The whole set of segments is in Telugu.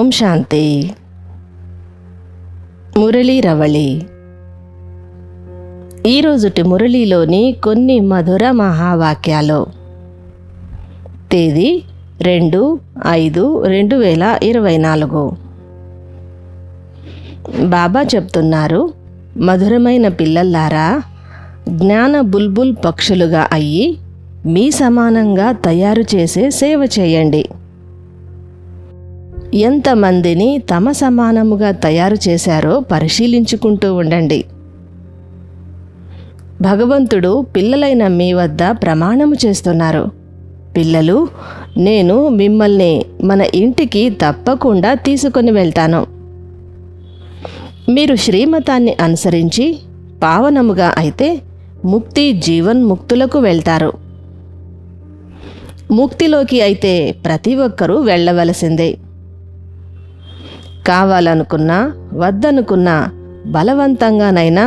ఓం శాంతి. మురళీ రవళి. ఈరోజుటి మురళీలోని కొన్ని మధుర మహావాక్యాలు. తేదీ రెండు ఐదు రెండు వేల ఇరవై నాలుగు. బాబా చెప్తున్నారు మధురమైన పిల్లల్లారా జ్ఞాన బుల్బుల్ పక్షులుగా అయ్యి మీ సమానంగా తయారు చేసే సేవ చేయండి. ఎంతమందిని తమ సమానముగా తయారు చేశారో పరిశీలించుకుంటూ ఉండండి. భగవంతుడు పిల్లలైన మీ వద్ద ప్రమాణము చేస్తున్నారు. పిల్లలు నేను మిమ్మల్ని మన ఇంటికి తప్పకుండా తీసుకొని వెళ్తాను. మీరు శ్రీమతాన్ని అనుసరించి పావనముగా అయితే ముక్తి జీవన్ ముక్తులకు వెళ్తారు. ముక్తిలోకి అయితే ప్రతి ఒక్కరూ వెళ్ళవలసిందే. కావాలనుకున్నా వద్దనుకున్నా బలవంతంగానైనా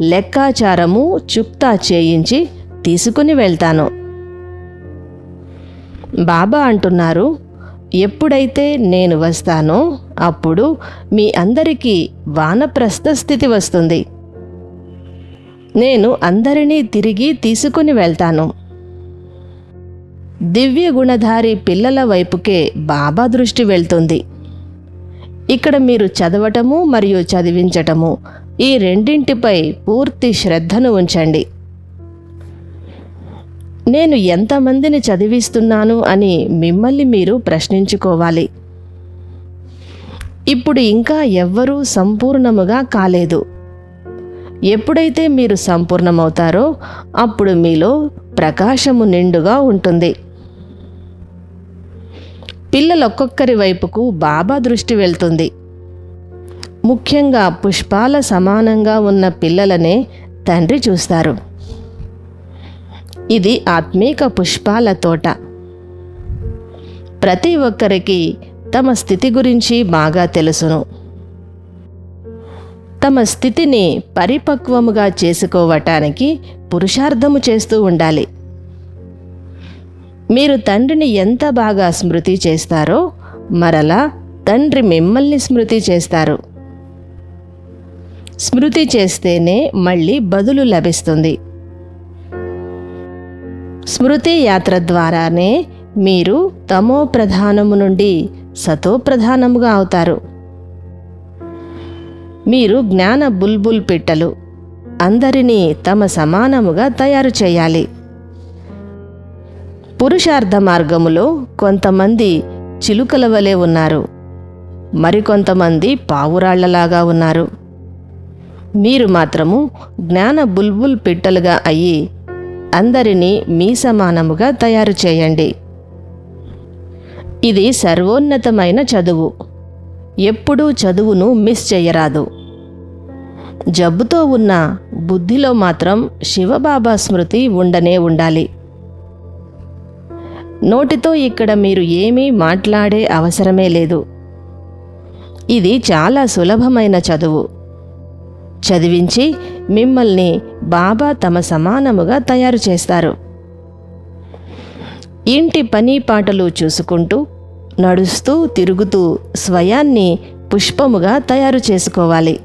లెక్కాచారము చుక్తా చేయించి తీసుకుని వెళ్తాను. బాబా అంటున్నారు ఎప్పుడైతే నేను వస్తానో అప్పుడు మీ అందరికీ వానప్రస్థ స్థితి వస్తుంది. నేను అందరినీ తిరిగి తీసుకుని వెళ్తాను. దివ్య గుణధారి పిల్లల వైపుకే బాబా దృష్టి వెళ్తుంది. ఇక్కడ మీరు చదవటము మరియు చదివించటము. ఈ రెండింటిపై పూర్తి శ్రద్ధను ఉంచండి. నేను ఎంతమందిని చదివిస్తున్నాను అని మిమ్మల్ని మీరు ప్రశ్నించుకోవాలి. ఇప్పుడు ఇంకా ఎవ్వరూ సంపూర్ణముగా కాలేదు. ఎప్పుడైతే మీరు సంపూర్ణమవుతారో అప్పుడు మీలో ప్రకాశము నిండుగా ఉంటుంది. పిల్లలొక్కొక్కరి వైపుకు బాబా దృష్టి వెళ్తుంది. ముఖ్యంగా పుష్పాల సమానంగా ఉన్న పిల్లలనే తండ్రి చూస్తారు. ఇది ఆత్మీక పుష్పాల తోట. ప్రతి ఒక్కరికి తమ స్థితి గురించి బాగా తెలుసును. తమ స్థితిని పరిపక్వముగా చేసుకోవటానికి పురుషార్థము చేస్తూ ఉండాలి. మీరు తండ్రిని ఎంత బాగా స్మృతి చేస్తారో మరలా తండ్రి మిమ్మల్ని స్మృతి చేస్తారు. స్మృతి చేస్తేనే మళ్ళీ బదులు లభిస్తుంది. స్మృతి యాత్ర ద్వారానే మీరు తమో ప్రధానము నుండి సతో ప్రధానముగా అవుతారు. మీరు జ్ఞాన బుల్బుల్ పిట్టలు అందరినీ తమ సమానముగా తయారు చేయాలి. పురుషార్థ మార్గములో కొంతమంది చిలుకల వలె ఉన్నారు. మరికొంతమంది పావురాళ్ళలాగా ఉన్నారు. మీరు మాత్రము జ్ఞాన బుల్బుల్ పిట్టలుగా అయ్యి అందరినీ మీ సమానముగా తయారు చేయండి. ఇది సర్వోన్నతమైన చదువు. ఎప్పుడూ చదువును మిస్ చేయరాదు. జబ్బుతో ఉన్న బుద్ధిలో మాత్రం శివబాబా స్మృతి ఉండనే ఉండాలి. నోటితో ఇక్కడ మీరు ఏమీ మాట్లాడే అవసరమే లేదు. ఇది చాలా సులభమైన చదువు. చదివించి మిమ్మల్ని బాబా తమ సమానముగా తయారు చేస్తారు. ఇంటి పని పాటలు చూసుకుంటూ నడుస్తూ తిరుగుతూ స్వయాన్ని పుష్పముగా తయారు చేసుకోవాలి.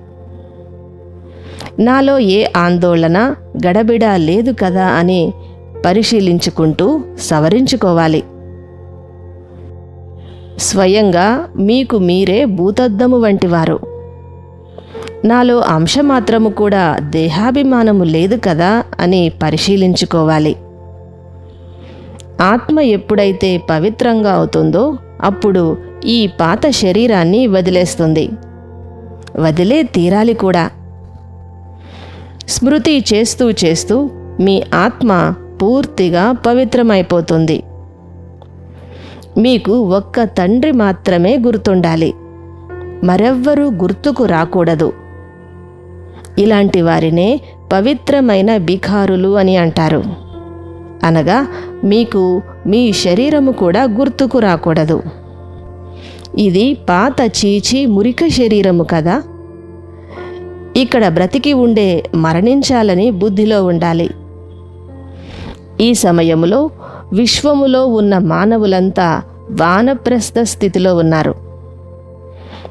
నాలో ఏ ఆందోళన గడబిడ లేదు కదా అని పరిశీలించుకుంటూ సవరించుకోవాలి. స్వయంగా మీకు మీరే భూతద్దము వంటివారు. నాలో అంశమాత్రము కూడా దేహాభిమానము లేదు కదా అని పరిశీలించుకోవాలి. ఆత్మ ఎప్పుడైతే పవిత్రంగా అవుతుందో అప్పుడు ఈ పాత శరీరాన్ని వదిలేస్తుంది. వదిలే తీరాలి కూడా. స్మృతి చేస్తూ చేస్తూ మీ ఆత్మ పూర్తిగా పవిత్రమైపోతుంది. మీకు ఒక్క తండ్రి మాత్రమే గుర్తుండాలి. మరెవ్వరూ గుర్తుకు రాకూడదు. ఇలాంటి వారినే పవిత్రమైన బిఖారులు అని అంటారు. అనగా మీకు మీ శరీరము కూడా గుర్తుకు రాకూడదు. ఇది పాత చీచి మురిక శరీరము కదా? ఇక్కడ బ్రతికి ఉండే మరణించాలని బుద్ధిలో ఉండాలి. ఈ సమయములో విశ్వములో ఉన్న మానవులంతా వానప్రస్థ స్థితిలో ఉన్నారు.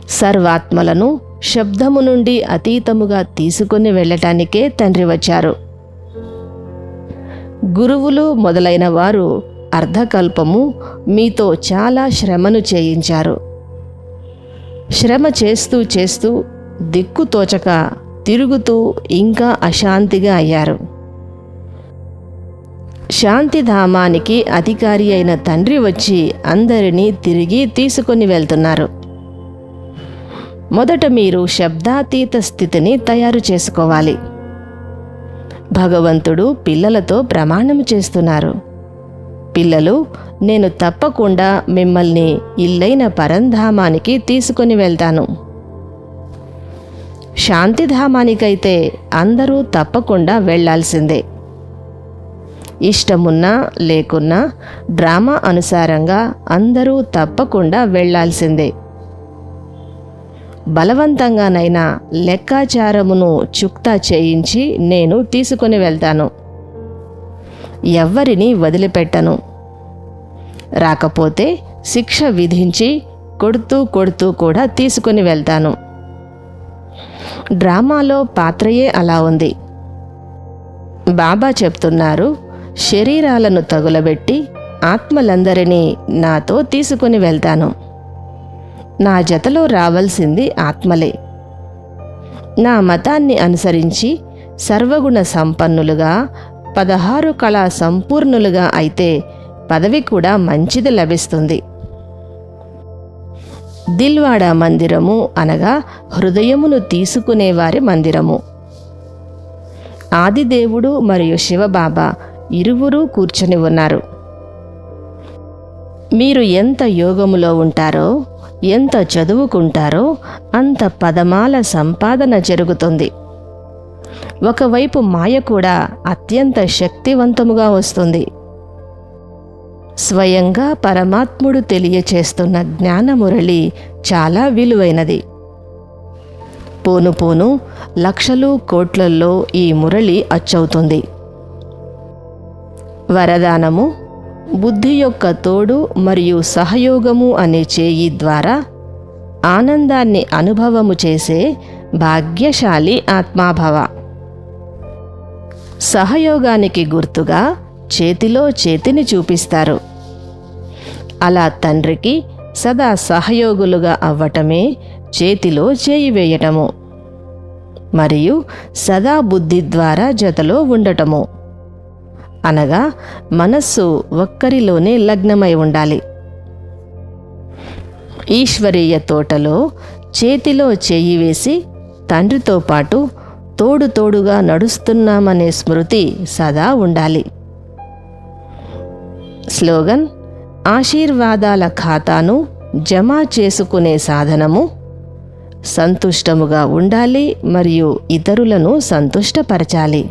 సర్వాత్మలను శబ్దము నుండి అతీతముగా తీసుకుని వెళ్ళటానికే తండ్రి వచ్చారు. గురువులు మొదలైన వారు అర్ధకల్పము మీతో చాలా శ్రమను చేయించారు. శ్రమ చేస్తూ చేస్తూ దిక్కు తోచక తిరుగుతూ ఇంకా అశాంతిగా అయ్యారు. శాంతిధామానికి అధికారి అయిన తండ్రి వచ్చి అందరినీ తిరిగి తీసుకొని వెళ్తున్నారు. మొదట మీరు శబ్దాతీత స్థితిని తయారు చేసుకోవాలి. భగవంతుడు పిల్లలతో ప్రమాణం చేస్తున్నారు. పిల్లలు నేను తప్పకుండా మిమ్మల్ని ఇల్లైన పరంధామానికి తీసుకొని వెళ్తాను. శాంతిధామానికైతే అందరూ తప్పకుండా వెళ్ళాల్సిందే ఇష్టమున్నా లేకున్నా డ్రామా అనుసారంగా అందరూ తప్పకుండా వెళ్ళాల్సిందే. బలవంతంగానైనా లెక్కాచారమును చుక్తా చేయించి నేను తీసుకొని వెళ్తాను. ఎవ్వరిని వదిలిపెట్టను. రాకపోతే శిక్ష విధించి కొడుతూ కొడుతూ కూడా తీసుకొని వెళ్తాను. డ్రామాలో పాత్రయే అలా ఉంది. బాబా చెప్తున్నారు శరీరాలను తగులబెట్టి ఆత్మలందరినీ నాతో తీసుకొని వెళ్తాను. నా జతలో రావాల్సింది ఆత్మలే. నా మతాన్ని అనుసరించి సర్వగుణ సంపన్నులుగా పదహారు కళా సంపూర్ణులుగా అయితే పదవి కూడా మంచిది లభిస్తుంది. దిల్వాడ మందిరము అనగా హృదయమును తీసుకునేవారి మందిరము. ఆదిదేవుడు మరియు శివబాబా ఇరువురూ కూర్చొని ఉన్నారు. మీరు ఎంత యోగములో ఉంటారో ఎంత చదువుకుంటారో అంత పదమాల సంపాదన జరుగుతుంది. ఒకవైపు మాయ కూడా అత్యంత శక్తివంతముగా వస్తుంది. స్వయంగా పరమాత్ముడు తెలియచేస్తున్న జ్ఞానమురళి చాలా విలువైనది. పోను పోను లక్షలు కోట్లల్లో ఈ మురళి అచ్చవుతుంది. వరదానము బుద్ధి యొక్క తోడు మరియు సహయోగము అనే చేయి ద్వారా ఆనందాన్ని అనుభవము చేసే భాగ్యశాలి ఆత్మాభవ. సహయోగానికి గుర్తుగా చేతిలో చేతిని చూపిస్తారు. అలా తండ్రికి సదా సహయోగులుగా అవ్వటమే చేతిలో చేయి వేయటము మరియు సదా బుద్ధి ద్వారా జతలో ఉండటము. అనగా మనస్సు ఒక్కరిలోనే లగ్నమై ఉండాలి. ఈశ్వరీయ తోటలో చేతిలో చేయి వేసి తండ్రితో పాటు తోడు తోడుగా నడుస్తున్నామనే స్మృతి సదా ఉండాలి. స్లోగన్ ఆశీర్వాదాల ఖాతాను జమ చేసుకునే సాధనము సంతుష్టముగా ఉండాలి మరియు ఇతరులను సంతుష్టపరచాలి.